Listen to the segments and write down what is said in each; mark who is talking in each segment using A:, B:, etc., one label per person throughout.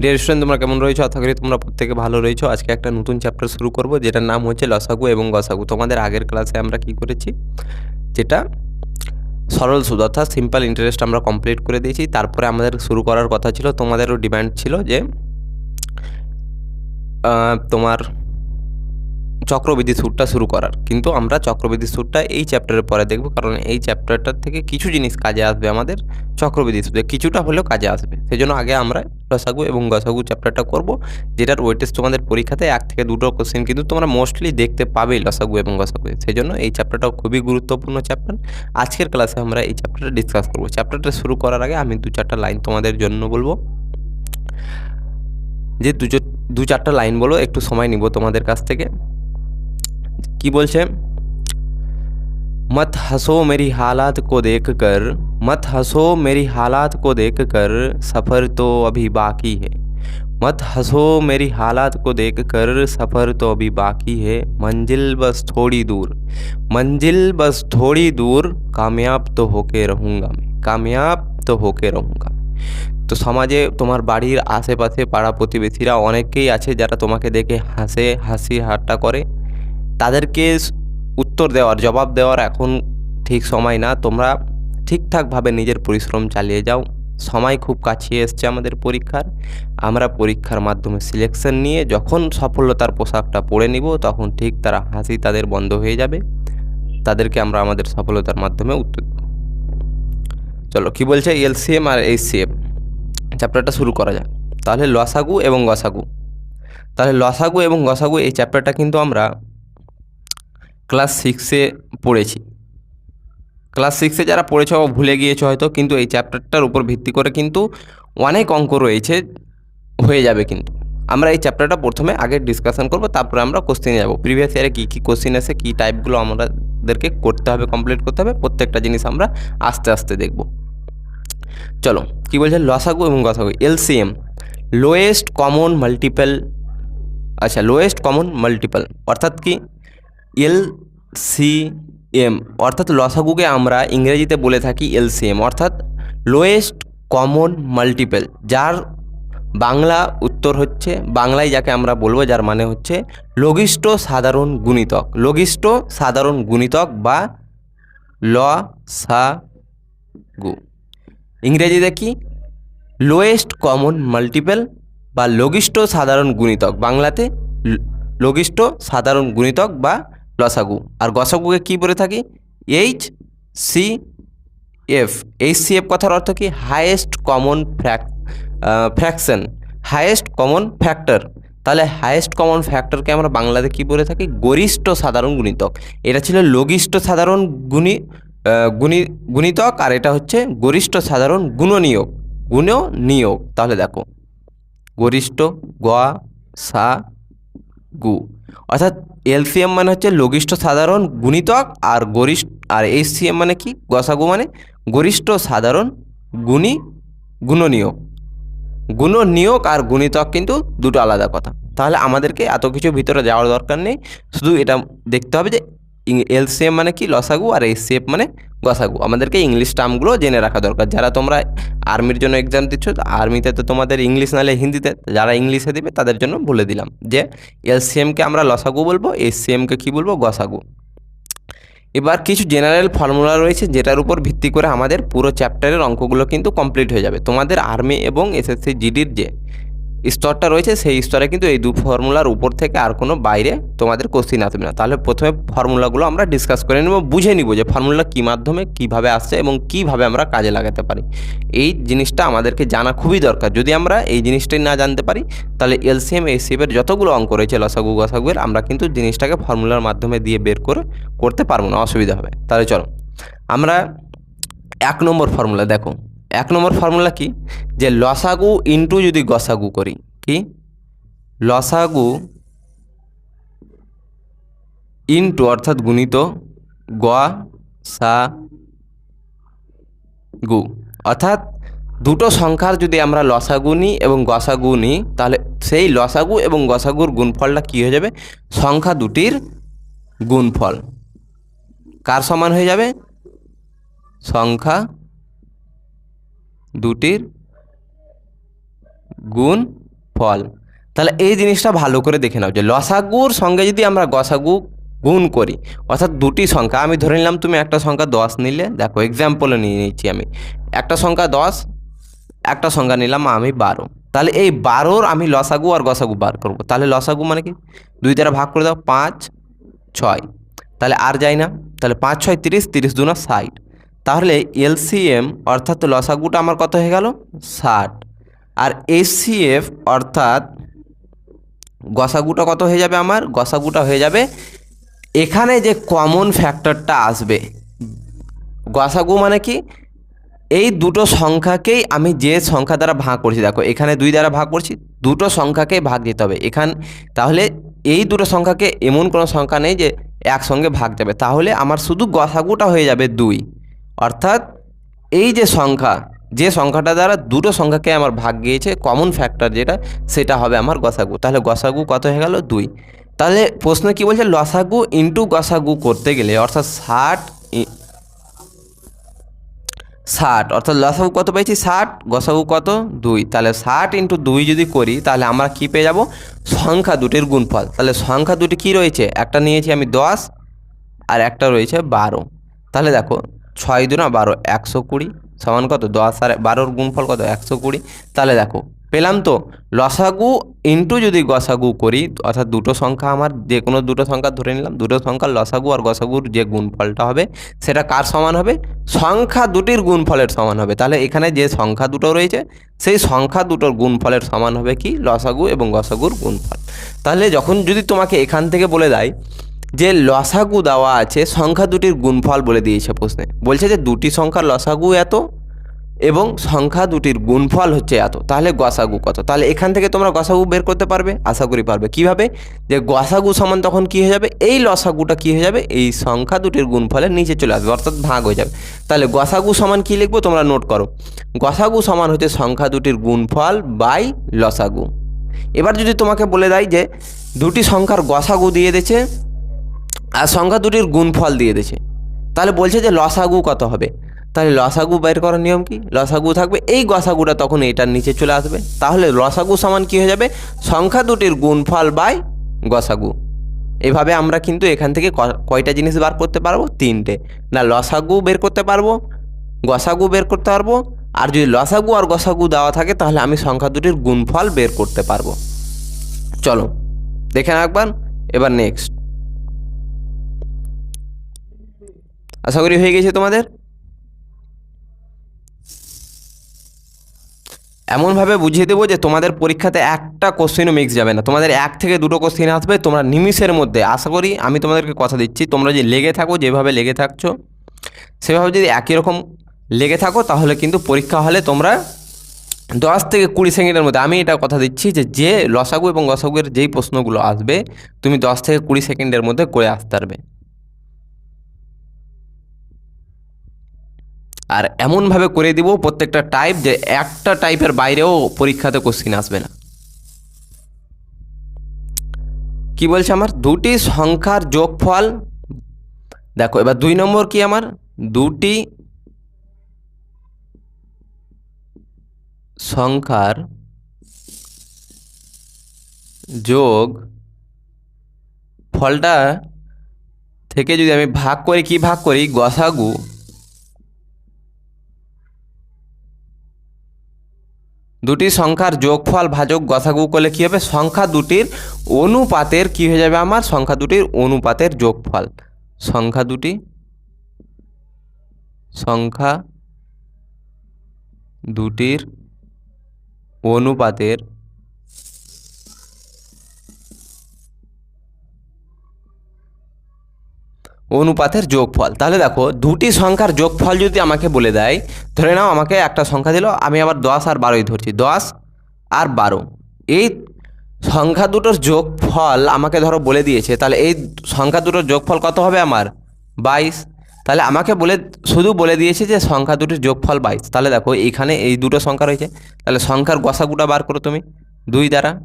A: Dear student তোমরা কেমন রয়েছো? আশা করি তোমরা প্রত্যেকে ভালো রয়েছো। আজকে একটা নতুন চ্যাপ্টার শুরু করব, যেটার নাম হচ্ছে লসাগু এবং গসাগু। তোমাদের আগের ক্লাসে আমরা কি করেছি? যেটা সরল সুদ, অর্থাৎ সিম্পল ইন্টারেস্ট আমরা কমপ্লিট করে দিয়েছি। তারপরে আমাদের শুরু করার কথা ছিল। তোমাদেরও ডিমান্ড ছিল যে তোমার চক্রবৃদ্ধি সুরটা শুরু করার। কিন্তু আমরা চক্রবৃদ্ধি সুরটা এই চ্যাপ্টারের পরে দেখব, কারণ এই চ্যাপ্টারটার থেকে কিছু জিনিস কাজে আসবে আমাদের চক্রবৃদ্ধি সুদে কিছুটা হলেও কাজে আসবে। সেই জন্য আগে আমরা লসাগু এবং গসাগু চ্যাপ্টারটা করব, যেটার ওয়েটেজ তোমাদের পরীক্ষাতে এক থেকে দুটো কোশ্চেন কিন্তু তোমরা মোস্টলি দেখতে পাবেই লসাগু এবং গসাগু সেই জন্য এই চ্যাপ্টারটাও খুবই গুরুত্বপূর্ণ চ্যাপ্টার আজকের ক্লাসে আমরা এই চ্যাপ্টারটা ডিসকাস করব। চ্যাপ্টারটা শুরু করার আগে আমি দু চারটা লাইন তোমাদের জন্য বলব। যে দু চার- দু চারটা লাইন বলো, একটু সময় নিব তোমাদের কাছ থেকে। কি বলছে मत हंसो मेरी हालात को देखकर मत हंसो मेरी हालात को देखकर सफ़र तो अभी बाकी है मत हंसो मेरी हालात को देखकर सफ़र तो अभी बाकी है मंजिल बस थोड़ी दूर मंजिल बस थोड़ी दूर कामयाब तो होके रहूँगा मैं कामयाब तो होके रहूँगा তো সমাজে তোমার বাড়ির আশেপাশে পাড়া প্রতিবেশীরা অনেকেই আছে যারা তোমাকে দেখে হাসে হাসি হাট্টা করে তাদেরকে উত্তর দেওয়ার, জবাব দেওয়ার এখন ঠিক সময় না। তোমরা ঠিকঠাকভাবে নিজের পরিশ্রম চালিয়ে যাও। সময় খুব কাছে এসছে আমাদের পরীক্ষার। আমরা পরীক্ষার মাধ্যমে সিলেকশন নিয়ে যখন সফলতার পোশাকটা পরে নিব, তখন ঠিক তারা হাসি তাদের বন্ধ হয়ে যাবে। তাদেরকে আমরা আমাদের সফলতার মাধ্যমে উত্তর চলো, কি বলছে এলসিএম আর এইচসিএম? চ্যাপ্টারটা শুরু করা যাক। তাহলে লসাগু এবং গসাগু। তাহলে লসাগু এবং গসাগু এই চ্যাপ্টারটা কিন্তু আমরা ক্লাস সিক্সে পড়েছি। ক্লাস সিক্সে যারা পড়েছ ভুলে গিয়েছো হয়তো, কিন্তু এই চ্যাপ্টারটার উপর ভিত্তি করে কিন্তু অনেক অঙ্ক রয়েছে, হয়ে যাবে কিন্তু। আমরা এই চ্যাপ্টারটা প্রথমে আগে ডিসকাশন করব, তারপরে আমরা কোশ্চেনে যাব। প্রিভিয়াস ইয়ারে কী কী কোশ্চেন আছে, কী টাইপগুলো আমাদেরকে করতে হবে কমপ্লিট করতে হবে, প্রত্যেকটা জিনিস আমরা আস্তে আস্তে দেখব। চলো, কি বলছে? লসাগু এবং গসাগু, এলসিএম লোয়েস্ট কমন মাল্টিপল আচ্ছা লোয়েস্ট কমন মাল্টিপল অর্থাৎ কি? এল সি এম, অর্থাৎ লসাগুকে আমরা ইংরেজিতে বলে থাকি এলসিএম অর্থাৎ লোয়েস্ট কমন মাল্টিপল যার বাংলা উত্তর হচ্ছে, বাংলায় যাকে আমরা বলব যার মানে হচ্ছে লঘিষ্ঠ সাধারণ গুণিতক লঘিষ্ঠ সাধারণ গুণিতক বা ল সা গু ইংরেজিতে কি? লোয়েস্ট কমন মাল্টিপল বা লঘিষ্ঠ সাধারণ গুণিতক, বাংলাতে লঘিষ্ঠ সাধারণ গুণিতক বা লসাগু আর গসাগুকে কি বলে থাকি? H C F H C F কথার অর্থ কি? Highest common frac fraction highest common factor তাহলে হায়েস্ট কমন ফ্যাক্টরকে আমরা বাংলাতে কি বলে থাকি? গরিষ্ঠ সাধারণ গুণিতক। এটা ছিল লঘিষ্ঠ সাধারণ গুণী গুণী গুণিতক আর এটা হচ্ছে গরিষ্ঠ সাধারণ গুণনীয়ক। গুণনীয়ক। তাহলে দেখো। গরিষ্ঠ, গ, সা গু। অর্থাৎ এলসিএম মানে হচ্ছে লঘিষ্ঠ সাধারণ গুণিতক আর গরিষ্ঠ, আর এইচসিএম মানে কি? গসাগু মানে গরিষ্ঠ সাধারণ গুণী গুণনীয়ক। গুণনীয়ক আর গুণিতক কিন্তু দুটো আলাদা কথা। তাহলে আমাদেরকে এত কিছু ভিতরে যাওয়ার দরকার নেই। শুধু এটা দেখতে হবে যে এলসিএম মানে কি? লসাগু আর এইচসিএফ মানে গসাগু। আমাদেরকে ইংলিশ টার্মগুলো জেনে রাখা দরকার। যারা তোমরা আর্মির জন্য এক্সাম দিচ্ছ আর্মিতে তো তোমাদের ইংলিশ নালে হিন্দিতে, যারা ইংলিশে দিবে, তাদের জন্য বলে দিলাম যে এলসিএমকে আমরা লসাগু বলব এইচসিএমকে কী বলব? গসাগু। এবার কিছু জেনারেল ফর্মুলা রয়েছে, যেটার উপর ভিত্তি করে আমাদের পুরো চ্যাপ্টারের অঙ্কগুলো কিন্তু কমপ্লিট হয়ে যাবে। তোমাদের আর্মি এবং এসএসসি জিডির যে স্তরটা রয়েছে, সেই স্তরে কিন্তু এই দু ফর্মুলার উপর থেকে আর কোনো বাইরে তোমাদের কোশ্চিন আসবে না। তাহলে প্রথমে ফর্মুলাগুলো আমরা ডিসকাস করে নেব, বুঝে নিব যে ফর্মুলা কী মাধ্যমে কীভাবে আসছে এবং কীভাবে আমরা কাজে লাগাতে পারি। এই জিনিসটা আমাদেরকে জানা খুবই দরকার। যদি আমরা এই জিনিসটাই না জানতে পারি, তাহলে এলসিএম এসিএফের যতগুলো অঙ্ক রয়েছে, লসাগু, গসাগুয়ের, আমরা কিন্তু জিনিসটাকে ফর্মুলার মাধ্যমে দিয়ে বের করে করতে পারব না, অসুবিধা হবে। তাহলে চলো, আমরা এক নম্বর ফর্মুলা দেখো। এক নম্বর ফর্মুলা কি? যে লসাগু ইন্টু যদি গসাগু করি, কি? লসাগু ইন্টু অর্থাৎ গুণিত গ সা গু অর্থাৎ দুটো সংখ্যার যদি আমরা লসাগু নিই এবং গসাগু নিই, তাহলে সেই লসাগু এবং গসাগুর গুণফলটা কী হয়ে যাবে? সংখ্যা দুটির গুণফল। কার সমান হয়ে যাবে? সংখ্যা দুটির গুণ ফল। তাহলে এই জিনিসটা ভালো করে দেখে নাও যে লসাগুর সঙ্গে যদি আমরা গসাগু গুণ করি, অর্থাৎ দুটি সংখ্যা, আমি ধরে নিলাম তুমি একটা সংখ্যা দশ নিলে, দেখো এক্সাম্পলে নিয়ে নিচ্ছি আমি। একটা সংখ্যা দশ, একটা সংখ্যা নিলাম আমি বারো। তাহলে এই বারোর আমি লসাগু আর গসাগু বার করব। তাহলে লসাগু মানে কি? দুই দ্বারা ভাগ করে দাও, পাঁচ, ছয়। তাহলে আর যাই না। তাহলে পাঁচ, ছয়, তিরিশ তিরিশ দুনা ষাট। তাহলে এলসিএম অর্থাৎ লসাগুটা আমার কত হয়ে গেল? ষাট। আর এসিএফ অর্থাৎ গসাগুটা কত হয়ে যাবে আমার? গসাগুটা হয়ে যাবে। এখানে যে কমন ফ্যাক্টরটা আসবে গসাগু মানে কি? এই দুটো সংখ্যাকেই আমি যে সংখ্যা দ্বারা ভাগ করছি, দেখো এখানে দুই দ্বারা ভাগ করছি, দুটো সংখ্যাকেই ভাগ দিতে হবে। এখান, তাহলে এই দুটো সংখ্যাকে এমন কোনো সংখ্যা নেই যে একসঙ্গে ভাগ যাবে। তাহলে আমার শুধু গসাগুটা হয়ে যাবে দুই। অর্থাৎ এই যে সংখ্যা, যে সংখ্যাটা দ্বারা দুটো সংখ্যাকে আমার ভাগ গিয়েছে কমন ফ্যাক্টর যেটা, সেটা হবে আমার গসাগু। তাহলে গসাগু কত হয়ে গেল? দুই। তাহলে প্রশ্ন কি বলছে? লসাগু ইন্টু গসাগু করতে গেলে, অর্থাৎ ষাট ষাট, অর্থাৎ লসাগু কত পেয়েছি? ষাট, গসাগু কত? দুই। তাহলে ষাট ইন্টু দুই যদি করি, তাহলে আমরা কী পেয়ে যাব? সংখ্যা দুটির গুণফল। তাহলে সংখ্যা দুটি কী রয়েছে? একটা নিয়েছি আমি দশ, আর একটা রয়েছে বারো। তাহলে দেখো ছয় দুনা বারো একশো কুড়ি, সমান কত? দশ আর বারোর গুণফল কত? একশো কুড়ি। তাহলে দেখো, পেলাম তো। লসাগু ইন্টু যদি গসাগু করি, অর্থাৎ দুটো সংখ্যা আমার, যে কোনো দুটো সংখ্যা ধরে নিলাম, দুটো সংখ্যার লসাগু আর গসাগুর যে গুণফলটা হবে, সেটা কার সমান হবে? সংখ্যা দুটির গুণফলের সমান হবে। তাহলে এখানে যে সংখ্যা দুটো রয়েছে, সেই সংখ্যা দুটোর গুণফলের সমান হবে কি? লসাগু এবং গসাগুর গুণফল। তাহলে যখন যদি তোমাকে এখান থেকে বলে দেয় যে লসাগু দেওয়া আছে, সংখ্যা দুটির গুণফল বলে দিয়েছে প্রশ্নে। বলছে যে দুটি সংখ্যার লসাগু এত এবং সংখ্যা দুটির গুণফল হচ্ছে এত। তাহলে গসাগু কত? তাহলে এখান থেকে তোমরা গসাগু বের করতে পারবে? আশা করি পারবে। কীভাবে? যে গসাগু সমান তখন কি হয়ে যাবে? এই লসাগুটা কি হয়ে যাবে? এই সংখ্যা দুটির গুণফলের নিচে চলে আসবে, অর্থাৎ ভাগ হয়ে যাবে। তাহলে গসাগু সমান কি লিখব? তোমরা নোট করো। গসাগু সমান হচ্ছে সংখ্যা দুটির গুণফল বাই লসাগু। এবার যদি তোমাকে বলে দেয় যে দুটি সংখ্যার গসাগু দিয়ে দিয়েছে আর সংখ্যা দুটির গুণফল দিয়ে দিয়েছে। তাহলে বলছে যে লসাগু কত হবে? তাহলে লসাগু বের করার নিয়ম কি? লসাগু থাকবে, এই গসাগুটা তখন এটার নিচে চলে আসবে। তাহলে লসাগু সমান কি হয়ে যাবে? সংখ্যা দুটির গুণফল বাই গসাগু। এভাবে আমরা কিন্তু এখান থেকে কয়টা জিনিস বার করতে পারব? তিনটে। না, লসাগু বের করতে পারব, গসাগু বের করতে পারব, আর যদি লসাগু আর গসাগু দেওয়া থাকে, তাহলে আমি সংখ্যা দুটির গুণফল বের করতে পারব। চলো, দেখে একবার। এবার নেক্সট আশা করি হয়ে গেছে তোমাদের? এমনভাবে বুঝিয়ে দেবো যে তোমাদের পরীক্ষাতে একটা কোশ্চেনও মিক্স যাবে না। তোমাদের এক থেকে দুটো কোশ্চেন আসবে, তোমরা নিমিষের মধ্যে, আশা করি আমি তোমাদেরকে কথা দিচ্ছি। তোমরা যে লেগে থাকো, যেভাবে লেগে থাকছো, সেভাবে যদি একই রকম লেগে থাকো, তাহলে কিন্তু পরীক্ষা হলে তোমরা দশ থেকে কুড়ি সেকেন্ডের মধ্যে, আমি এটা কথা দিচ্ছি যে যে লসাগু এবং গসাগুয়ের যেই প্রশ্নগুলো আসবে, তুমি দশ থেকে কুড়ি সেকেন্ডের মধ্যে করে আসতে পারবে। আর এমনভাবে করে দিব প্রত্যেকটা টাইপ যে একটা টাইপের বাইরেও পরীক্ষাতে কোশ্চিন আসবে না। কি বলছে আমার? দুটি সংখ্যার যোগফল, দেখো এবার দুই নম্বর কি আমার? দুটি সংখ্যার যোগ ফলটা থেকে যদি আমি ভাগ করি, কি ভাগ করি? গসাগু। দুটি সংখ্যার যোগফল ভাজক গসাগু করলে কী হবে? সংখ্যা দুটির অনুপাতের কী হয়ে যাবে আমার? সংখ্যা দুটির অনুপাতের যোগফল। সংখ্যা দুটি, সংখ্যা দুটির অনুপাতের অনুপাতের যোগফল। তাহলে দেখো, দুটি সংখ্যার যোগফল যদি আমাকে বলে দেয়, ধরে নাও আমাকে একটা সংখ্যা দিল, আমি আবার দশ আর বারোই ধরছি, দশ আর বারো। এই সংখ্যা দুটোর যোগফল আমাকে ধরো বলে দিয়েছে, তাহলে এই সংখ্যা দুটোর যোগফল কত হবে আমার? বাইশ। তাহলে আমাকে বলে, শুধু বলে দিয়েছে যে সংখ্যা দুটির যোগফল বাইশ। তাহলে দেখো, এইখানে এই দুটো সংখ্যা রয়েছে। তাহলে সংখ্যার গসাগুটা বার করো তুমি। দুই দ্বারা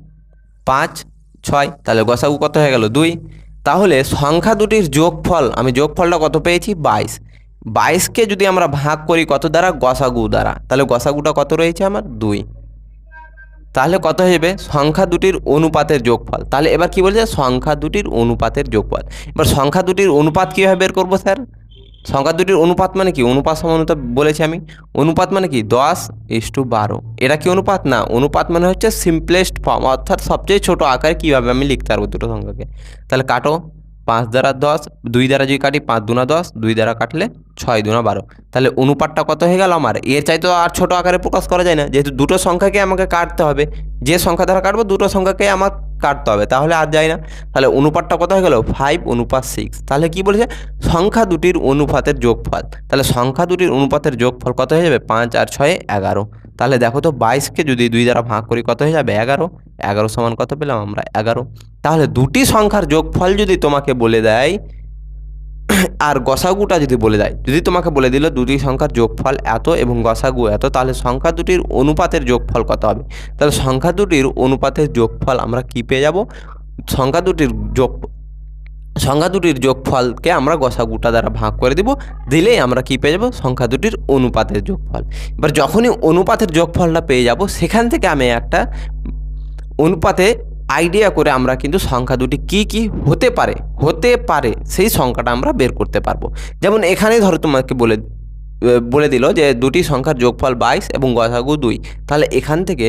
A: পাঁচ, ছয়। তাহলে গসাগু কত হয়ে গেল? দুই। তাহলে সংখ্যা দুটির যোগফল, আমি যোগফলটা কত পেয়েছি? বাইশ। বাইশকে যদি আমরা ভাগ করি কত দ্বারা? গসাগু দ্বারা। তাহলে গসাগুটা কত রয়েছে আমার? দুই। তাহলে কত হয়ে যাবে? সংখ্যা দুটির অনুপাতের যোগফল। তাহলে এবার কি বলছে? সংখ্যা দুটির অনুপাতের যোগফল। এবার সংখ্যা দুটির অনুপাত কীভাবে বের করব, স্যার? সংখ্যা দুটির অনুপাত মানে কি? অনুপাত সমানুতা বলেছি আমি। অনুপাত মানে কি? দশ ইস টু বারো। এটা কি অনুপাত? না, অনুপাত মানে হচ্ছে সিম্পলেস্ট ফর্ম অর্থাৎ সবচেয়ে ছোট আকারে কীভাবে আমি লিখতে পারব দুটো সংখ্যাকে? তাহলে কাটো। পাঁচ দ্বারা দশ, দুই দ্বারা যদি কাটি পাঁচ দুনা দশ, দুই দ্বারা কাটলে ছয় দুনা বারো। তাহলে অনুপাতটা কত হয়ে গেল আমার? এর চাইতে আর ছোটো আকারে প্রকাশ করা যায় না। যেহেতু দুটো সংখ্যাকে আমাকে কাটতে হবে, যে সংখ্যা দ্বারা কাটবো দুটো সংখ্যাকে আমার কাটতে হবে, তাহলে আর যায় না। তাহলে অনুপাতটা কত হয়ে গেল? ফাইভ অনুপাত সিক্স তাহলে কি বলেছে? সংখ্যা দুটির অনুপাতের যোগফল। তাহলে সংখ্যা দুটির অনুপাতের যোগফল কত হয়ে যাবে? পাঁচ আর ছয়ে এগারো। তাহলে দেখো তো বাইশকে যদি দুই দ্বারা ভাগ করি কত হয়ে যাবে? এগারো। এগারো সমান কত পেলাম আমরা এগারো। তাহলে দুটি সংখ্যার যোগফল যদি তোমাকে বলে দেয়, আর গসাগুটা যদি বলে দেয়, যদি তোমাকে বলে দিল দুটি সংখ্যার যোগফল এত এবং গসাগু এত, তাহলে সংখ্যা দুটির অনুপাতের যোগফল কত হবে? তাহলে সংখ্যা দুটির অনুপাতের যোগফল আমরা কি পেয়ে যাব? সংখ্যা দুটির যোগ, সংখ্যা দুটির যোগফলকে আমরা গসাগুটা দ্বারা ভাগ করে দিব, দিলেই আমরা কি পেয়ে যাব? সংখ্যা দুটির অনুপাতের যোগফল। এবার যখনই অনুপাতের যোগফলটা পেয়ে যাব, সেখান থেকে আমি একটা অনুপাতে আইডিয়া করে আমরা কিন্তু সংখ্যা দুটি কি কি হতে পারে হতে পারে, সেই সংখ্যাটা আমরা বের করতে পারব। যেমন এখানেই ধরো তোমাকে বলে বলে দিল যে দুটি সংখ্যার যোগফল বাইশ এবং গসাগু দুই। তাহলে এখান থেকে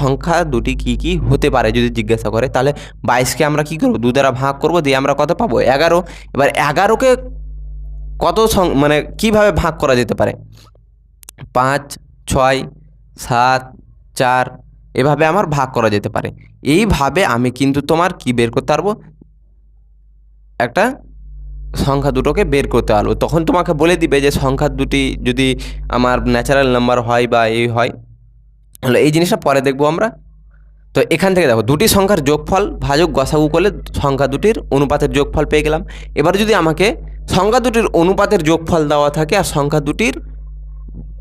A: সংখ্যা দুটি কি কি হতে পারে যদি জিজ্ঞাসা করে, তাহলে বাইশকে আমরা কি করব? দু দ্বারা ভাগ করব, দিয়ে আমরা কত পাবো? এগারো। এবার এগারোকে কত সং মানে কীভাবে ভাগ করা যেতে পারে? পাঁচ, ছয়, সাত, চার এভাবে আমার ভাগ করা যেতে পারে। এইভাবে আমি কিন্তু তোমার কি বের করতে পারব? একটা সংখ্যা দুটোকে বের করতে পারব। তখন তোমাকে বলে দিবে যে সংখ্যা দুটি যদি আমার ন্যাচারাল নাম্বার হয় বা এই হয়, তাহলে এই জিনিসটা পরে দেখব আমরা। তো এখান থেকে দেখো, দুটি সংখ্যার যোগফল ভাজক গসাগু করলে সংখ্যা দুটির অনুপাতের যোগফল পেয়ে গেলাম। এবার যদি আমাকে সংখ্যা দুটির অনুপাতের যোগফল দেওয়া থাকে আর সংখ্যা দুটির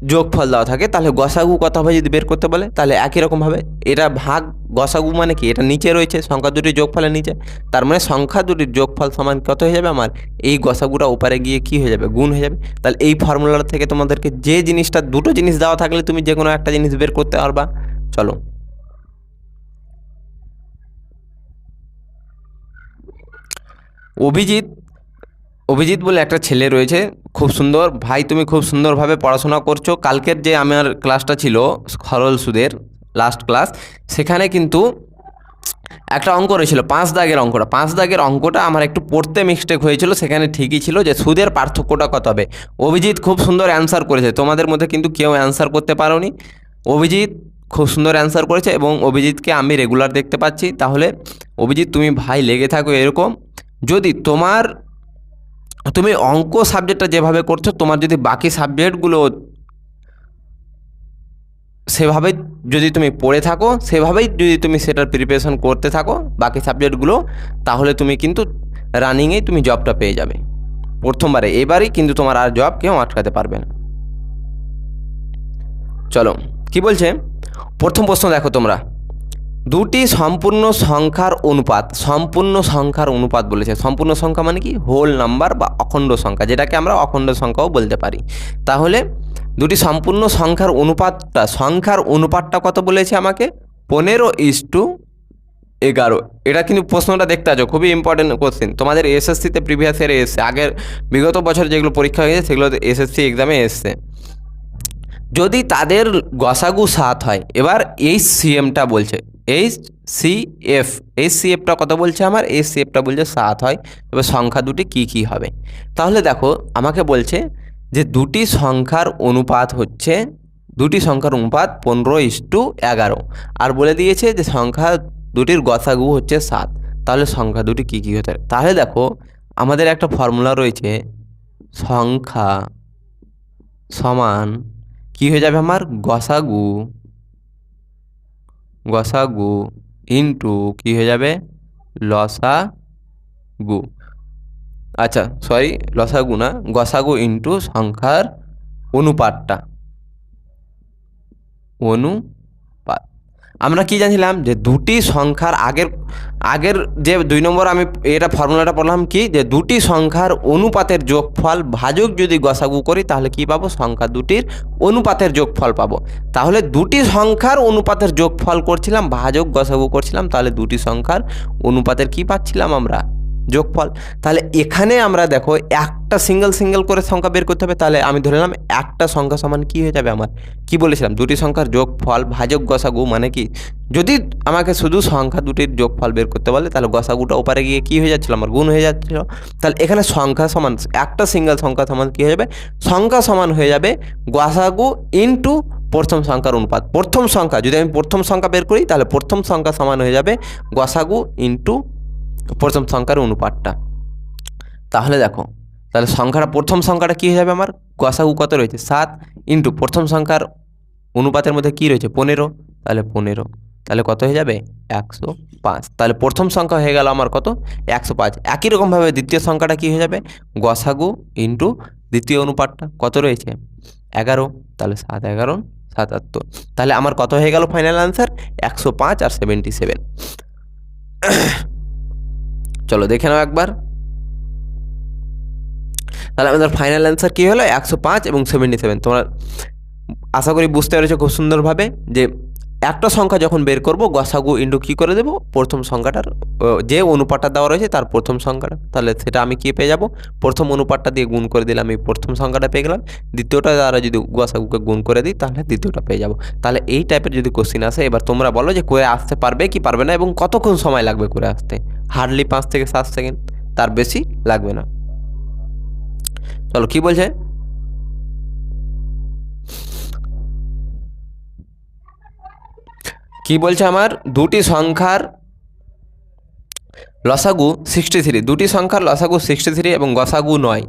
A: যোগফল দেওয়া থাকে, তাহলে গসাগু কত হবে যদি বের করতে বলে? তাহলে একই রকমভাবে এটা ভাগ গসাগু মানে কি? এটা নিচে রয়েছে, সংখ্যা দুটির যোগফলের নিচে। তার মানে সংখ্যা দুটির যোগফল সমান কত হয়ে যাবে আমার? এই গসাগুটা ওপারে গিয়ে কি হয়ে যাবে? গুণ হয়ে যাবে। তাহলে এই ফর্মুলাটা থেকে তোমাদেরকে যে জিনিসটা, দুটো জিনিস দেওয়া থাকলে তুমি যে কোনো একটা জিনিস বের করতে পারবা। চলো। অভিজিৎ অভিজিৎ বলে একটা ছেলে রয়েছে, খুব সুন্দর। ভাই, তুমি খুব সুন্দরভাবে পড়াশোনা করছ। কালকের যে আমার ক্লাসটা ছিল সরল সুদের লাস্ট ক্লাস সেখানে কিন্তু একটা অঙ্ক রয়েছিল, পাঁচ দাগের অঙ্কটা। পাঁচ দাগের অঙ্কটা আমার একটু পড়তে মিস্টেক হয়েছিল, সেখানে ঠিকই ছিল যে সুদের পার্থক্যটা কত হবে। অভিজিৎ খুব সুন্দর অ্যান্সার করেছে, তোমাদের মধ্যে কিন্তু কেউ অ্যান্সার করতে পারোনি। অভিজিৎ খুব সুন্দর অ্যান্সার করেছে এবং অভিজিৎকে আমি রেগুলার দেখতে পাচ্ছি। তাহলে অভিজিৎ, তুমি ভাই, লেগে থাকো এরকম। যদি তোমার তুমি অঙ্ক সাবজেক্টটা যেভাবে করছ, তোমার যদি বাকি সাবজেক্টগুলো সেভাবে যদি তুমি পড়ে থাকো, সেভাবেই যদি তুমি সেটার প্রিপারেশন করতে থাকো, বাকি সাবজেক্টগুলো তাহলে তুমি কিন্তু রানিংয়েই তুমি জবটা পেয়ে যাবে। প্রথমবারে, এবারেই কিন্তু তোমার আর জব কেউ আটকাতে পারবে না। চলো, কি বলছে? প্রথম প্রশ্ন দেখো তোমরা। দুটি সম্পূর্ণ সংখ্যার অনুপাত, সম্পূর্ণ সংখ্যার অনুপাত বলেছে। সম্পূর্ণ সংখ্যা মানে কি? হোল নাম্বার বা অখণ্ড সংখ্যা, যেটাকে আমরা অখণ্ড সংখ্যাও বলতে পারি। তাহলে দুটি সম্পূর্ণ সংখ্যার অনুপাতটা সংখ্যার অনুপাতটা কত বলেছে আমাকে? পনেরো ইস টু এগারো। এটা কিন্তু প্রশ্নটা দেখতে আছো, খুবই ইম্পর্টেন্ট কোশ্চেন তোমাদের এসএসসিতে প্রিভিয়াস ইয়ারে এসছে, আগের বিগত বছর যেগুলো পরীক্ষা হয়েছে, সেগুলো এসএসসি এক্সামে এসছে। যদি তাদের গসাগু সাত হয়, এবার এই সিএমটা বলছে H C F H C এফটা কত বলছে আমার? এইচ সি এফটা বলছে সাত হয়। এবার সংখ্যা দুটি কি কি হবে? তাহলে দেখো, আমাকে বলছে যে দুটি সংখ্যার অনুপাত হচ্ছে, দুটি সংখ্যার অনুপাত পনেরো ইস টু এগারো। আর বলে দিয়েছে যে সংখ্যা দুটির গসাগু হচ্ছে সাত। তাহলে সংখ্যা দুটি কী কী হতে পারে? তাহলে দেখো, আমাদের একটা ফর্মুলা রয়েছে, সংখ্যা সমান কি হয়ে যাবে আমার? গসাগু গসাগু ইন্টু কি হয়ে যাবে? লসাগু। আচ্ছা সরি লসাগু না, গসাগু ইন্টু সংখ্যার অনুপাতটা। অনুপাত আমরা কি জানছিলাম যে দুটি সংখ্যার আগের আগের যে দুই নম্বর আমি এটা ফর্মুলাটা পড়লাম কি? যে দুটি সংখ্যার অনুপাতের যোগফল ভাজক যদি গসাগু করি, তাহলে কি পাবো? সংখ্যা দুটির অনুপাতের যোগফল পাবো। তাহলে দুটি সংখ্যার অনুপাতের যোগফল করছিলাম, ভাজক গসাগু করছিলাম, তাহলে দুটি সংখ্যার অনুপাতের কি পাচ্ছিলাম আমরা? যোগফল। তাহলে এখানে আমরা দেখো একটা সিঙ্গেল সিঙ্গেল করে সংখ্যা বের করতে হবে, তাহলে আমি ধরে নিলাম একটা সংখ্যা সমান কি হয়ে যাবে আমার? কি বলেছিলাম? দুটি সংখ্যার যোগফল ভাজক গসাগু মানে কি? যদি আমাকে শুধু সংখ্যা দুটির যোগফল বের করতে বলে, তাহলে গসাগুটা ওপারে গিয়ে কি হয়ে যাচ্ছিল? আমার গুণ হয়ে যাচ্ছিল। তাহলে এখানে সংখ্যা সমান, একটা সিঙ্গেল সংখ্যা সমান কি হয়ে যাবে? সংখ্যা সমান হয়ে যাবে গসাগু ইন্টু প্রথম সংখ্যার অনুপাত। প্রথম সংখ্যা, যদি আমি প্রথম সংখ্যা বের করি, তাহলে প্রথম সংখ্যা সমান হয়ে যাবে গসাগু ইন্টু প্রথম সংখ্যার অনুপাতটা। তাহলে দেখো, তাহলে সংখ্যাটা, প্রথম সংখ্যাটা কী হয়ে যাবে আমার? গসাগু কত রয়েছে? সাত ইন্টু প্রথম সংখ্যার অনুপাতের মধ্যে কী রয়েছে? পনেরো। তাহলে পনেরো। তাহলে কত হয়ে যাবে? একশো পাঁচ। তাহলে প্রথম সংখ্যা হয়ে গেল আমার কত? একশো পাঁচ। একই রকমভাবে দ্বিতীয় সংখ্যাটা কী হয়ে যাবে? গসাগু ইন্টু দ্বিতীয় অনুপাতটা কত রয়েছে? এগারো। তাহলে সাত এগারো, সাতাত্তর। তাহলে আমার কত হয়ে গেল ফাইনাল আনসার একশো পাঁচ আর সেভেন্টি সেভেন। চলো দেখে নাও একবার। তাহলে আমাদের ফাইনাল অ্যান্সার কী হলো? একশো পাঁচ এবং সেভেন্টি সেভেন তোমরা আশা করি বুঝতে পেরেছ খুব সুন্দরভাবে যে একটা সংখ্যা যখন বের করব, গসাগু ইন্টু কী করে দেবো? প্রথম সংখ্যাটার যে অনুপাতটা দেওয়া রয়েছে তার প্রথম সংখ্যাটা। তাহলে সেটা আমি কী পেয়ে যাব? প্রথম অনুপাতটা দিয়ে গুণ করে দিলাম আমি প্রথম সংখ্যাটা পেয়ে গেলাম। দ্বিতীয়টা দ্বারা যদি গসাগুকে গুণ করে দিই, তাহলে দ্বিতীয়টা পেয়ে যাব। তাহলে এই টাইপের যদি কোশ্চিন আসে, এবার তোমরা বলো যে করে আসতে পারবে কি পারবে না এবং কতক্ষণ সময় লাগবে করে আসতে? হার্ডলি পাঁচ থেকে সাত সেকেন্ড তার বেশি লাগবে না। চলো, কি বলছে? কি বলছে আমার? দুটি সংখ্যার লসাগু সিক্সটি থ্রি দুটি সংখ্যার লসাগু সিক্সটি থ্রি এবং গসাগু নয়।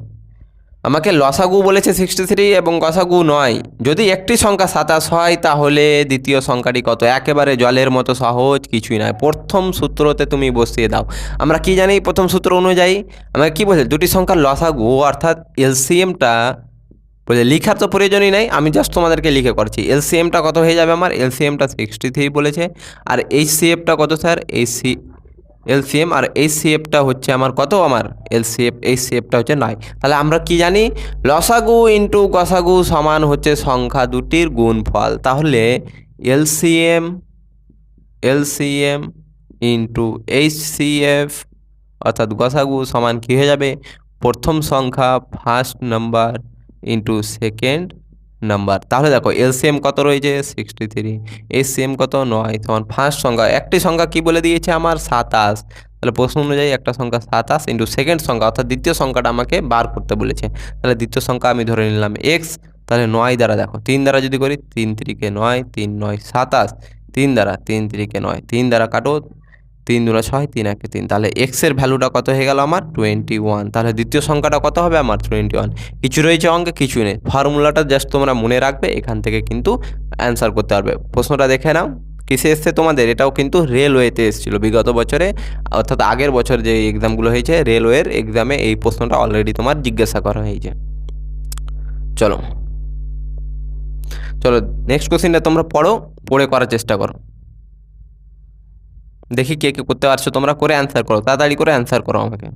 A: আমাকে লসাগু বলেছে সিক্সটি থ্রি এবং গসাগু নয়। যদি একটি সংখ্যা সাতাশ হয়, তাহলে দ্বিতীয় সংখ্যাটি কত? একেবারে জলের মতো সহজ কিছুই নয়। প্রথম সূত্রতে তুমি বসিয়ে দাও। আমরা কি জানি প্রথম সূত্র অনুযায়ী? আমাকে কি বলছে? দুটি সংখ্যার লসাগু, অর্থাৎ এলসিএমটা বলে লিখার তো প্রয়োজনই নাই, আমি জাস্ট তোমাদেরকে লিখে করছি এলসিএমটা কত হয়ে যাবে আমার? এলসিএমটা সিক্সটি থ্রি বলেছে। আর এইচসিএফটা কত স্যার এইচসি এলসিএম আর এইচসিএফটা হচ্ছে আমার কত আমার? এলসিএফ, এইচসিএফটা হচ্ছে নয়। তাহলে আমরা কি জানি? লসাগু ইন্টু গসাগু সমান হচ্ছে সংখ্যা দুটির গুণফল। তাহলে এলসিএম এলসিএম ইন্টু এইচসিএফ অর্থাৎ গসাগু সমান কী হয়ে যাবে? প্রথম সংখ্যা first number into second number. তাহলে দেখো এলসিএম কত রয়েছে? সিক্সটি থ্রি এসসিএম কত? নয়। তখন ফার্স্ট সংখ্যা, একটি সংখ্যা কি বলে দিয়েছে আমার? সাতাশ। তাহলে প্রশ্ন অনুযায়ী একটা সংখ্যা সাতাশ ইন্টু সেকেন্ড সংখ্যা, অর্থাৎ দ্বিতীয় সংখ্যাটা আমাকে বার করতে বলেছে। তাহলে দ্বিতীয় সংখ্যা আমি ধরে নিলাম এক্স তাহলে নয় দ্বারা দেখো, তিন দ্বারা যদি করি, তিন তিরিকে নয়, তিন নয় সাতাশ, তিন দ্বারা তিন তিরিকে নয়, তিন দ্বারা কাটো তিন দুনা ছয়, তিন একে তিন। তাহলে এক্সের ভ্যালুটা কত হয়ে গেল আমার? টোয়েন্টি ওয়ান তাহলে দ্বিতীয় সংখ্যাটা কত হবে আমার? টোয়েন্টি ওয়ান কিছু রয়েছে অঙ্কে, কিছু নেই। ফর্মুলাটা জাস্ট তোমরা মনে রাখবে, এখান থেকে কিন্তু অ্যান্সার করতে পারবে। প্রশ্নটা দেখে নাও। কিসে এসছে তোমাদের? এটাও কিন্তু রেলওয়েতে এসেছিল বিগত বছরে, অর্থাৎ আগের বছর যে এক্সামগুলো হয়েছে রেলওয়ের এক্সামে এই প্রশ্নটা অলরেডি তোমার জিজ্ঞাসা করা হয়েছে। চলো। চলো নেক্সট কোশ্চেনটা তোমরা পড়ো, পড়ে করার চেষ্টা করো। দেখি কে কে করতে পারছ, তোমরা করে অ্যান্সার করো, তাড়াতাড়ি করে অ্যান্সার করো আমাকে।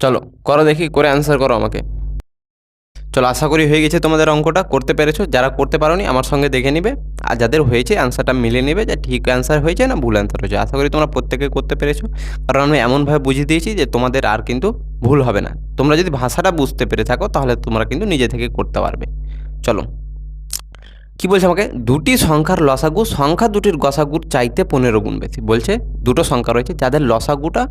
A: চলো, করো দেখি, করে অ্যান্সার করো আমাকে। চলো, আশা করি হয়ে গেছে তোমাদের অঙ্কটা, করতে পেরেছ। যারা করতে পারোনি, আমার সঙ্গে দেখে নিবে। আর যাদের হয়েছে অ্যান্সারটা মিলে নেবে, যে ঠিক অ্যান্সার হয়েছে না ভুল অ্যান্সার হয়েছে। আশা করি তোমরা প্রত্যেকে করতে পেরেছ। কারণ আমি এমনভাবে বুঝিয়ে দিয়েছি যে তোমাদের আর কিন্তু ভুল হবে না। তোমরা যদি ভাষাটা বুঝতে পেরে থাকো, তাহলে তোমরা কিন্তু নিজে থেকে করতে পারবে। চলো। কি বলছে আমাকে? দুটি সংখ্যার লসাগু, সংখ্যা দুটির গসাগুর চাইতে পনেরো গুণ বেশি। বলছে, দুটো সংখ্যা রয়েছে, যাদের লসাগুটা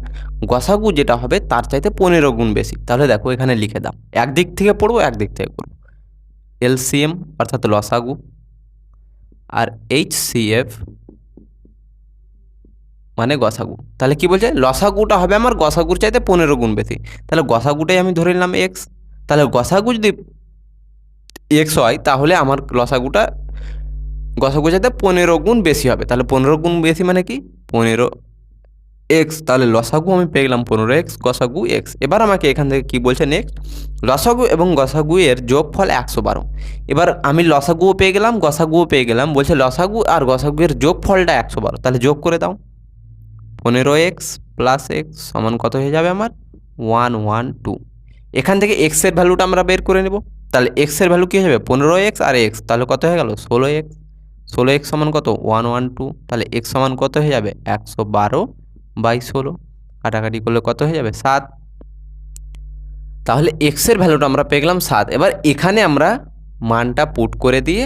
A: গসাগু যেটা হবে, তার চাইতে পনেরো গুণ বেশি। তাহলে দেখো, এখানে লিখে দাও। একদিক থেকে পড়ব, একদিক থেকে পড়ব এলসিএম, অর্থাৎ লসাগু, আর এইচসিএফ মানে গসাগু। তাহলে কি বলছে? লসাগুটা হবে আমার, গসাগুর চাইতে পনেরো গুণ বেশি। তাহলে গসাগুটাই আমি ধরে নিলাম এক্স। তাহলে গসাগু যদি এক্স হয় তাহলে আমার লসাগুটা গসাগু চাইতে পনেরো গুণ বেশি হবে। তাহলে পনেরো গুণ বেশি মানে কি? পনেরো এক্স তাহলে লসাগু আমি পেয়ে গেলাম পনেরো এক্স গসাগু এক্স এবার আমাকে এখান থেকে কি বলছে নেক্সট লসাগু এবং গসাগু এর যোগফল একশো বারো। এবার আমি লসাগুও পেয়ে গেলাম, গসাগুও পেয়ে গেলাম, বলছে লসাগু আর গসাগু এর যোগফলটা একশো বারো। তাহলে যোগ করে দাও। পনেরো এক্স প্লাস এক্স সমান কত হয়ে যাবে আমার? ওয়ান ওয়ান টু এখান থেকে এক্সের ভ্যালুটা আমরা বের করে নেব। তাহলে এক্সের ভ্যালু কী হবে পনেরো এক্স আর এক্স তাহলে কত হয়ে গেল? ষোলো এক্স ষোলো এক্স সমান কত? ওয়ান ওয়ান টু তাহলে এক্স সমান কত হয়ে যাবে? একশো বারো বাই ষোলো। কাটাকাটি করলে কত হয়ে যাবে? সাত। তাহলে এক্সের ভ্যালুটা আমরা পেয়ে গেলাম সাত। এবার এখানে আমরা মানটা পুট করে দিয়ে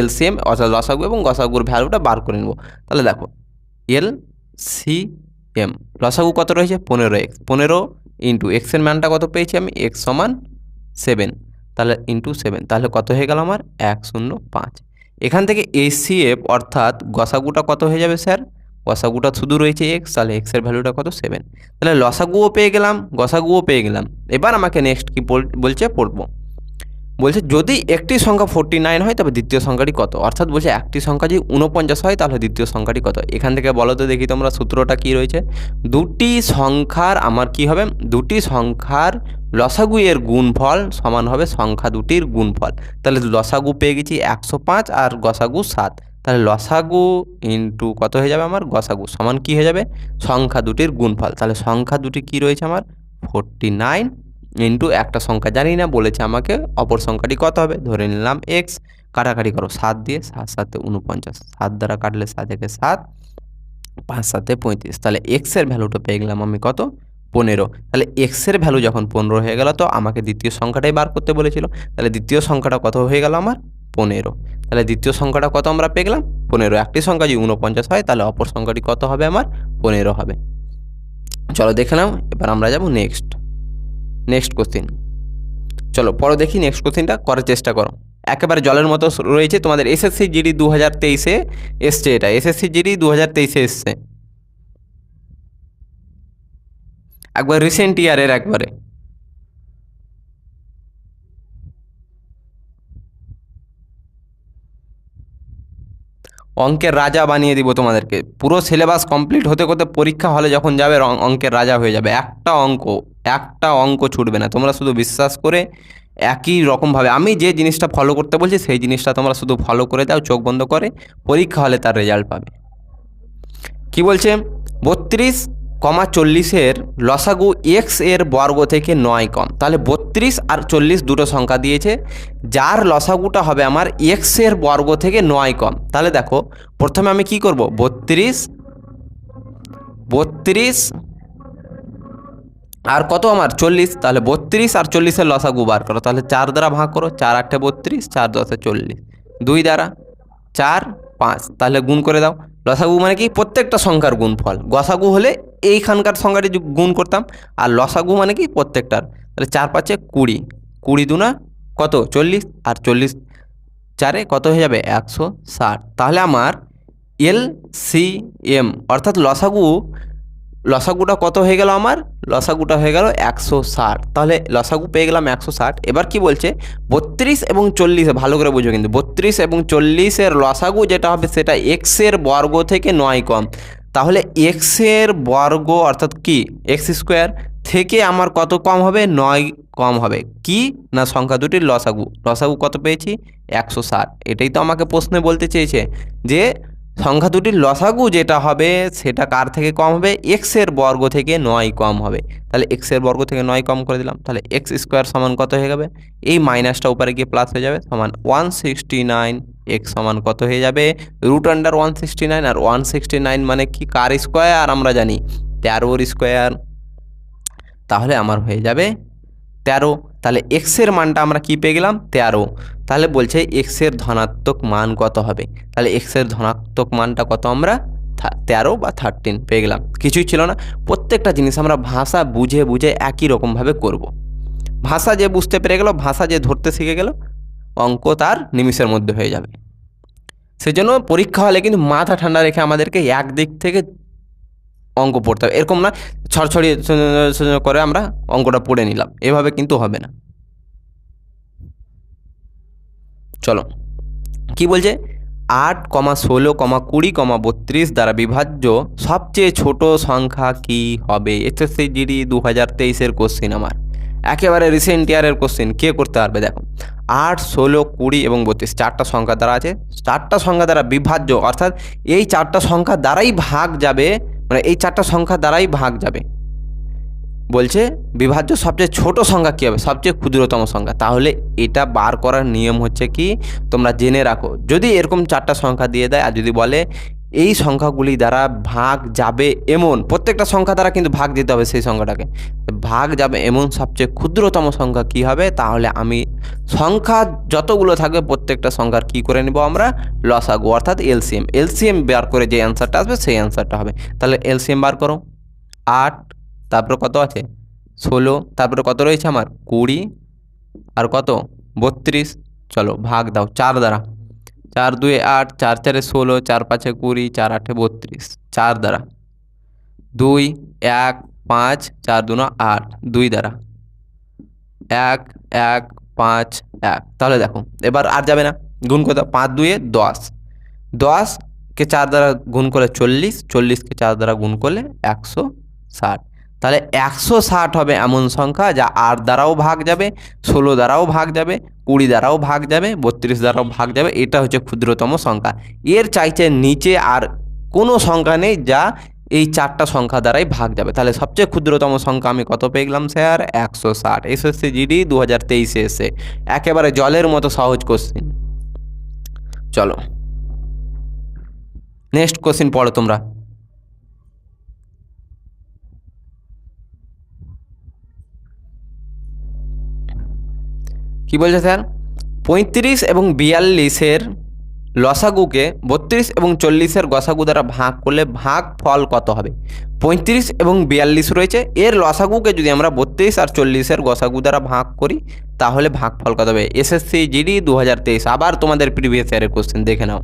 A: এলসিএম অর্থাৎ লসাগু এবং গসাগুর ভ্যালুটা বার করে নেব। তাহলে দেখো এল সি এম লসাগু কত রয়েছে? পনেরো এক্স পনেরো ইন্টু এক্সের মানটা কত পেয়েছি আমি? এক্স সমান সেভেন তাহলে ইন্টু সেভেন তাহলে কত হয়ে গেল আমার? এক শূন্য পাঁচ। এখান থেকে এসিএফ অর্থাৎ গসাগুটা কত হয়ে যাবে স্যার? গসাগুটা শুধু রয়েছে এক্স তাহলে এক্সের ভ্যালুটা কত? সেভেন তাহলে লসাগুও পেয়ে গেলাম, গসাগুও পেয়ে গেলাম। এবার আমাকে নেক্সট কী বলছে পড়ব। বলছে যদি একটি সংখ্যা ফোরটি নাইন হয়, তবে দ্বিতীয় সংখ্যাটি কত? অর্থাৎ বলছে একটি সংখ্যা যদি উনপঞ্চাশ হয়, তাহলে দ্বিতীয় সংখ্যাটি কত? এখান থেকে বলো তো দেখি তোমরা সূত্রটা কি রয়েছে? দুটি সংখ্যার আমার কি হবে? দুটি সংখ্যার লসাগু এর গুণফল সমান হবে সংখ্যা দুটির গুণফল। তাহলে লসাগু পেয়ে গেছি একশো পাঁচ আর গসাগু সাত। তাহলে লসাগু ইন্টু কত হয়ে যাবে আমার? গসাগু সমান কি হয়ে যাবে? সংখ্যা দুটির গুণফল। তাহলে সংখ্যা দুটি কি রয়েছে আমার? ফোরটি নাইন ইন্টু একটা সংখ্যা জানি না, বলেছে আমাকে, অপর সংখ্যাটি কত হবে? ধরে নিলাম এক্স কাটাকাটি করো, সাত দিয়ে সাত, সাতে উনপঞ্চাশ সাত দ্বারা কাটলে সাত একে সাত, পাঁচ সাতে পঁয়ত্রিশ। তাহলে এক্সের ভ্যালুটা পেয়ে গেলাম আমি কত? পনেরো। তাহলে এক্সের ভ্যালু যখন পনেরো হয়ে গেল, তো আমাকে দ্বিতীয় সংখ্যাটাই বার করতে বলেছিল। তাহলে দ্বিতীয় সংখ্যাটা কত হয়ে গেল আমার? পনেরো। তাহলে দ্বিতীয় সংখ্যাটা কত আমরা পেয়ে গেলাম? পনেরো। একটি সংখ্যা যদি উনপঞ্চাশ হয়, তাহলে অপর সংখ্যাটি কত হবে আমার? পনেরো হবে। চলো দেখে নাও, এবার আমরা যাব নেক্সট নেক্সট কোশ্চিন চলো, পরে দেখি নেক্সট কোশ্চিনটা করার চেষ্টা করো। একেবারে জলের মতো রয়েছে, তোমাদের এসএসসি জিডি দু হাজার তেইশে এসছে এটা। এসএসসি জিডি দু হাজার তেইশে এসছে। একবার রিসেন্ট ইয়ারের একবারে। অঙ্কের রাজা বানিয়ে দিব তোমাদেরকে। পুরো সিলেবাস কমপ্লিট হতে করতে পরীক্ষা হলে যখন যাবে অঙ্কের রাজা হয়ে যাবে। একটা অঙ্ক। একটা অঙ্ক ছুটবে না। তোমরা শুধু বিশ্বাস করে একই রকমভাবে আমি যে জিনিসটা ফলো করতে বলছি, সেই জিনিসটা তোমরা শুধু ফলো করে দাও, চোখ বন্ধ করে, পরীক্ষা হলে তার রেজাল্ট পাবে। কি বলছে? বত্রিশ কমা চল্লিশের লসাগু এক্সের বর্গ থেকে নয় কম। তাহলে বত্রিশ আর চল্লিশ দুটো সংখ্যা দিয়েছে, যার লসাগুটা হবে আমার এক্সের বর্গ থেকে নয় কম। তাহলে দেখো, প্রথমে আমি কি করব? বত্রিশ বত্রিশ আর কত আমার? চল্লিশ। তাহলে বত্রিশ আর চল্লিশের লসাগু বার করো। তাহলে চার দ্বারা ভাগ করো, চার আটে বত্রিশ, চার দশে চল্লিশ। দুই দ্বারা চার, পাঁচ। তাহলে গুণ করে দাও। লসাগু মানে কি? প্রত্যেকটা সংখ্যার গুণফল। গসাগু হলে এইখানকার সংখ্যাটি গুণ করতাম। আর লসাগু মানে কি? প্রত্যেকটার। তাহলে চার পাঁচে কুড়ি। কুড়ি দুনা কত? চল্লিশ। আর চল্লিশ চারে কত হয়ে যাবে? একশো ষাট। তাহলে আমার এল সি এম, অর্থাৎ লসাগু লসাগুটা কত হয়ে গেল আমার? লসাগুটা হয়ে গেল একশো ষাট। তাহলে লসাগু পেয়ে গেলাম একশো ষাট। এবার কি বলছে? বত্রিশ এবং চল্লিশে, ভালো করে বুঝো কিন্তু। বত্রিশ এবং চল্লিশের লসাগু যেটা হবে সেটা এক্সের বর্গ থেকে নয় কম। তাহলে এক্সের বর্গ অর্থাৎ কি? এক্স স্কোয়ার থেকে আমার কত কম হবে? নয় কম হবে। কি? না সংখ্যা দুটির লসাগু। লসাগু কত পেয়েছি? একশো ষাট। এটাই তো আমাকে প্রশ্নে বলতে চেয়েছে যে সংখ্যা দুটির লসাগু যেটা হবে, সেটা কার থেকে কম হবে? এক্সের বর্গ থেকে নয় কম হবে। তাহলে এক্সের বর্গ থেকে নয় কম করে দিলাম। তাহলে এক্স স্কোয়ার সমান কত হয়ে যাবে এই মাইনাসটা উপরে গিয়ে প্লাস হয়ে যাবে। সমান ওয়ান সিক্সটি নাইন এক্স সমান কত হয়ে যাবে? Root under one sixty nine আর ওয়ান সিক্সটি নাইন মানে কি? কার স্কোয়ার আমরা জানি তেরোর স্কোয়ার তাহলে আমার হয়ে যাবে তেরো। তাহলে এক্সের মানটা আমরা কি পেয়ে গেলাম? তেরো। তাহলে বলছে এক্সের ধনাত্মক মান কত হবে? তাহলে এক্সের ধনাত্মক মানটা কত আমরা? তেরো বা থার্টিন পেয়ে গেলাম। কিছুই ছিল না। প্রত্যেকটা জিনিস আমরা ভাষা বুঝে বুঝে একই রকমভাবে করব। ভাষা যে বুঝতে পেরে গেল, ভাষা যে ধরতে শিখে গেল, অঙ্ক তার নিমিষের মধ্যে হয়ে যাবে। সেজন্য পরীক্ষা হলে কিন্তু মাথা ঠান্ডা রেখে আমাদেরকে একদিক থেকে অঙ্ক পড়তে হবে। এরকম না, ছড়ছড়িয়ে করে আমরা অঙ্কটা পড়ে নিলাম। এভাবে কিন্তু হবে না। চলো, কি বলছে? আট কমা ষোলো কমা কুড়ি কমা বত্রিশ দ্বারা বিভাজ্য সবচেয়ে ছোট সংখ্যা কি হবে? এসএসসি জিডি দু হাজার তেইশের কোশ্চিন আমার। একেবারে রিসেন্ট ইয়ারের কোশ্চিন কে করতে পারবে দেখো? আট, ষোলো, কুড়ি এবং বত্রিশ, চারটা সংখ্যা দ্বারা আছে। চারটা সংখ্যা দ্বারা বিভাজ্য, অর্থাৎ এই চারটা সংখ্যা দ্বারাই ভাগ যাবে মানে এই চারটা সংখ্যা দ্বারাই ভাগ যাবে। বলছে, বিভাজ্য সবচেয়ে ছোট সংখ্যা কী হবে? সবচেয়ে ক্ষুদ্রতম সংখ্যা। তাহলে এটা বার করার নিয়ম হচ্ছে কি, তোমরা জেনে রাখো। যদি এরকম চারটা সংখ্যা দিয়ে দেয়, আর যদি বলে এই সংখ্যাগুলি দ্বারা ভাগ যাবে এমন। প্রত্যেকটা সংখ্যা দ্বারা কিন্তু ভাগ দিতে হবে সেই সংখ্যাটাকে। ভাগ যাবে এমন সবচেয়ে ক্ষুদ্রতম সংখ্যা কি হবে? তাহলে আমি সংখ্যা যতগুলো থাকবে প্রত্যেকটা সংখ্যার কি করে নেব আমরা? লসাগু অর্থাৎ এলসিএম। এলসিএম বার করে যে অ্যান্সারটা আসবে সেই অ্যান্সারটা হবে। তাহলে এলসিএম বার করো। আট, তারপরে কত আছে? ষোলো, তারপরে কত রয়েছে আমার? কুড়ি, আর কত? বত্রিশ। চলো, ভাগ দাও, চার দ্বারা। চার দুয়ে আট, চার চারে ষোলো, চার পাঁচে কুড়ি, চার আটে বত্রিশ। চার দ্বারা। দুই, এক, পাঁচ, চার দুনো আট। দুই দ্বারা। এক এক, পাঁচ, এক। তাহলে দেখো, এবার আর যাবে না। গুণ করে দাও, পাঁচ দুয়ে দশ। দশকে চার দ্বারা গুণ করলে চল্লিশ চল্লিশকে চার দ্বারা গুণ করলে একশো ষাট। তাহলে একশো ষাট হবে এমন সংখ্যা যা আট দ্বারাও ভাগ যাবে, ষোলো দ্বারাও ভাগ যাবে, কুড়ি দ্বারাও ভাগ যাবে, বত্রিশ দ্বারাও ভাগ যাবে, এটা হচ্ছে ক্ষুদ্রতম সংখ্যা। এর চাইতে নিচে আর কোনো সংখ্যা নেই যা এই চারটা সংখ্যা দ্বারাই ভাগ যাবে। তাহলে সবচেয়ে ক্ষুদ্রতম সংখ্যা আমি কত পেয়ে গেলাম স্যার? একশো ষাট। এসএসসি জিডি দু হাজার তেইশে এসে একেবারে জলের মতো সহজ কোশ্চিন চলো। নেক্সট কোশ্চিন পড়ো তোমরা। কি বলছে স্যার? পঁয়ত্রিশ এবং বিয়াল্লিশের লসাগুকে বত্রিশ এবং চল্লিশের গসাগু দ্বারা ভাগ করলে ভাগ ফল কত হবে? পঁয়ত্রিশ এবং বিয়াল্লিশ রয়েছে। এর লসাগুকে যদি আমরা বত্রিশ আর চল্লিশের গসাগু দ্বারা ভাগ করি, তাহলে ভাগ ফল কত হবে? এসএসসি জিডি দু হাজার তেইশ। আবার তোমাদের প্রিভিয়াস ইয়ারের কোশ্চেন দেখে নাও।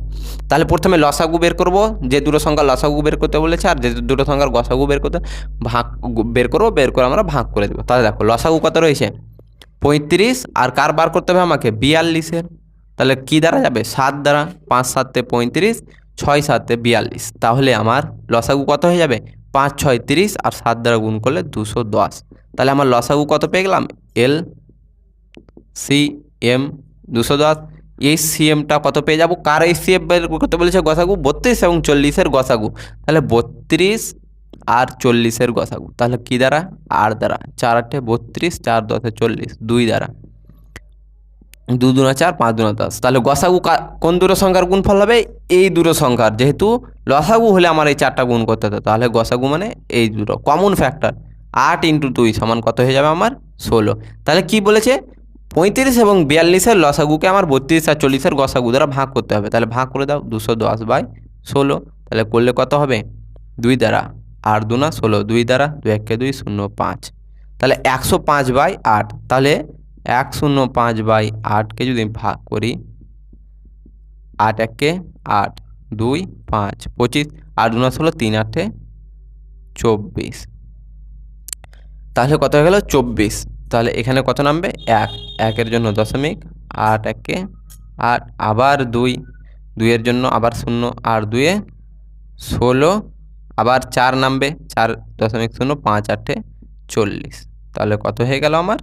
A: তাহলে প্রথমে লসাগু বের করব। যে দুটো সংখ্যা লসাগু বের করতে বলেছে আর যে দুটো সংখ্যার গসাগু বের করতে, ভাগ বের করব, বের করে আমরা ভাগ করে দেবো। তাহলে দেখো, লসাগু কত রয়েছে? পঁয়ত্রিশ, আর কার বার করতে হবে আমাকে? বিয়াল্লিশের। তাহলে কী দ্বারা যাবে? সাত দ্বারা, পাঁচ সাতে পঁয়ত্রিশ, ছয় সাতে বিয়াল্লিশ। তাহলে আমার লসাগু কত হয়ে যাবে? পাঁচ, ছয়, তিরিশ, আর সাত দ্বারা গুণ করলে দুশো দশ। তাহলে আমার লসাগু কত পেয়ে গেলাম? এল, সি, এম, দুশো দশ। এই সি, এমটা কত পেয়ে যাব? কার এই সি, এম বের করতে বলেছে গসাগু? বত্রিশ এবং চল্লিশের গসাগু। তাহলে বত্রিশ আর চল্লিশের গসাগু। তাহলে কী দ্বারা? আর দ্বারা। চার আটে বত্রিশ, চার দশে চল্লিশ, দুই দ্বারা। দু দুনা চার, পাঁচ দুনা দশ। তাহলে গসাগু কোন দুটো সংখ্যার গুণফল হবে? এই দুটো সংখ্যার যেহেতু লসাগু হলে আমার এই চারটা গুণ করতে হতো, তাহলে গসাগু মানে এই দুটো। Common factor. আট ইন্টু দুই সমান কত হয়ে যাবে আমার? ষোলো। তাহলে কি বলেছে? পঁয়ত্রিশ এবং বিয়াল্লিশের লসাগুকে আমার বত্রিশ আর চল্লিশের গসাগু দ্বারা ভাগ করতে হবে। তাহলে ভাগ করে দাও, দুশো দশ বাই ষোলো। তাহলে করলে কত হবে? দুই দ্বারা। আট দুনা ষোলো দুই দ্বারা দুই একে দুই শূন্য পাঁচ। তাহলে একশো পাঁচ বাই আট, তাহলে এক শূন্য পাঁচ বাই আটকে যদি ভাগ করি, আট একে আট দুই পাঁচ পঁচিশ, আট দুনা ষোলো তিন আটে চব্বিশ। তাহলে কত হয়ে গেল? চব্বিশ। তাহলে এখানে কত নামবে? এক। একের জন্য দশমিক, আট একে আট, আবার দুই। দুইয়ের জন্য আবার শূন্য, আর দুয়ে ষোলো আবার চার নামবে, চার দশমিক শূন্য, পাঁচ আটে চল্লিশ। তাহলে কত হয়ে গেল আমার?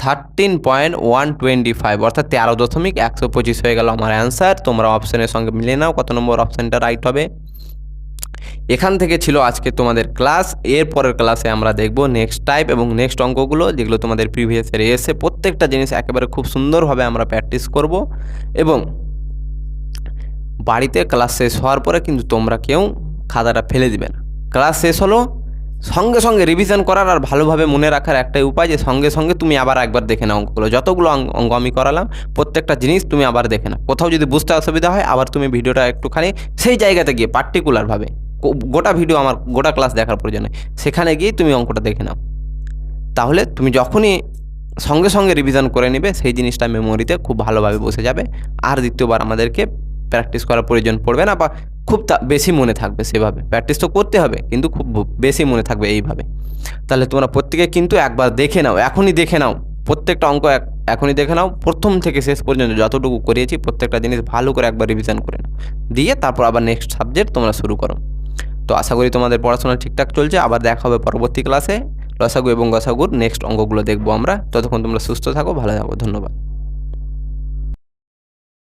A: Thirteen point one twenty five অর্থাৎ তেরো দশমিক একশো পঁচিশ হয়ে গেল আমার অ্যান্সার তোমরা অপশনের সঙ্গে মিলে নাও, কত নম্বর অপশানটা রাইট হবে। এখান থেকে ছিল আজকে তোমাদের ক্লাস এর পরের ক্লাসে আমরা দেখব নেক্সট টাইপ এবং নেক্সট অঙ্কগুলো, যেগুলো তোমাদের প্রিভিয়াস ইয়ারে এসে প্রত্যেকটা জিনিস একেবারে খুব সুন্দরভাবে আমরা প্র্যাকটিস করব এবং বাড়িতে ক্লাস শেষ হওয়ার পরে কিন্তু তোমরা কেউ খাতাটা ফেলে দিবে না ক্লাস শেষ হলো, সঙ্গে সঙ্গে রিভিশন করার আর ভালোভাবে মনে রাখার একটাই উপায় যে, সঙ্গে সঙ্গে তুমি আবার একবার দেখে নাও অঙ্কগুলো। যতগুলো অঙ্ক আমি করালাম, প্রত্যেকটা জিনিস তুমি আবার দেখে নাও। কোথাও যদি বুঝতে অসুবিধা হয়, আবার তুমি ভিডিওটা একটুখানি সেই জায়গাতে গিয়ে পার্টিকুলারভাবে গোটা ভিডিও আমার, গোটা ক্লাস দেখার প্রয়োজন সেখানে গিয়ে তুমি অঙ্কটা দেখে নাও। তাহলে তুমি যখনই সঙ্গে সঙ্গে রিভিশন করে নেবে, সেই জিনিসটা মেমোরিতে খুব ভালোভাবে বসে যাবে। আর দ্বিতীয়বার আমাদেরকে প্র্যাকটিস করার প্রয়োজন পড়বে না বা খুব বেশি মনে থাকবে সেভাবে। প্র্যাকটিস তো করতে হবে, কিন্তু খুব বেশি মনে থাকবে এইভাবে। তাহলে তোমরা প্রত্যেকে কিন্তু একবার দেখে নাও, এখনই দেখে নাও। প্রত্যেকটা অঙ্ক এখনই দেখে নাও, প্রথম থেকে শেষ পর্যন্ত যতটুকু করিয়েছি, প্রত্যেকটা জিনিস ভালো করে একবার রিভিশন করে নাও। দিয়ে তারপর আবার নেক্সট সাবজেক্ট তোমরা শুরু করো। তো আশা করি তোমাদের পড়াশোনা ঠিকঠাক চলছে, আবার দেখা হবে পরবর্তী ক্লাসে লসাগু এবং গসাগুর নেক্সট অঙ্কগুলো দেখব আমরা। ততক্ষণ তোমরা সুস্থ থাকো, ভালো থাকো, ধন্যবাদ।